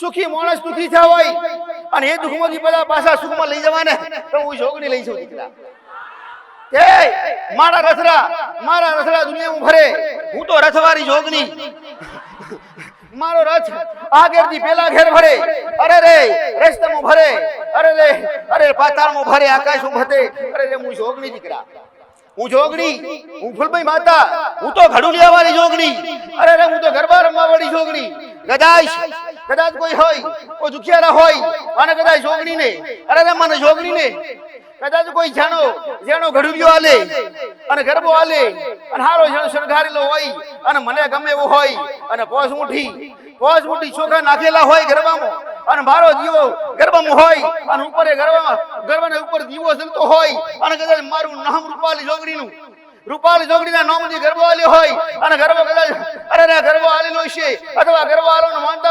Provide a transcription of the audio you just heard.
સુખી માણસ દુખી થયા હોય અને એ દુઃખમાંથી બધા પાછા સુખમાં લઈ જવાને, તો હું જોગણી લઈ છું દીકરા. એ, મારા રથરા મારા રથરા દુનિયામાં ફરે. હું તો રથવારી જોગની. મારો રથ આગળથી પેલા ઘેર ભરે અરે રે, રસ્તામાં ભરે અરે રે, અરે પાતાળમાં ભરે આકાશમાં ભરે અરે રે, હું જોગણી દીકરા. હું જોગણી હું ફૂલભાઈ માતા. હું તો ઘડુલિયા વાળી જોગણી અરે રે, હું તો ગરબા રમવા વાળી જોગણી કદાચ કદાચ કોઈ હોય, કોઈ દુખિયારા હોય, અને કદાચ જોગણી ને અરે મને જોગણી ને કદાચ કોઈ જાણો, જેનો ઘડુબિયો આલે, અને ગરબો આલે, અને હારો જેનો શણગારેલો હોય, અને મને ગમે એવું હોય, અને પોસ ઉઠી પોસ ઉઠી ચોખા નાખેલા હોય ગરબામાં, અને મારો દીવો ગરબામાં હોય, અને ઉપર એ ગરબામાં, ગરબાના ઉપર દીવો જલતો હોય, અને કદાચ મારું નામ રૂપાલી જોગણીનું, રૂપાલી જોગણીના નામથી ગરબો આલ્યો હોય, અને ગરબો કદાચ, અરે ગરબો આલેલો છે અથવા ગરબો આલો માનતા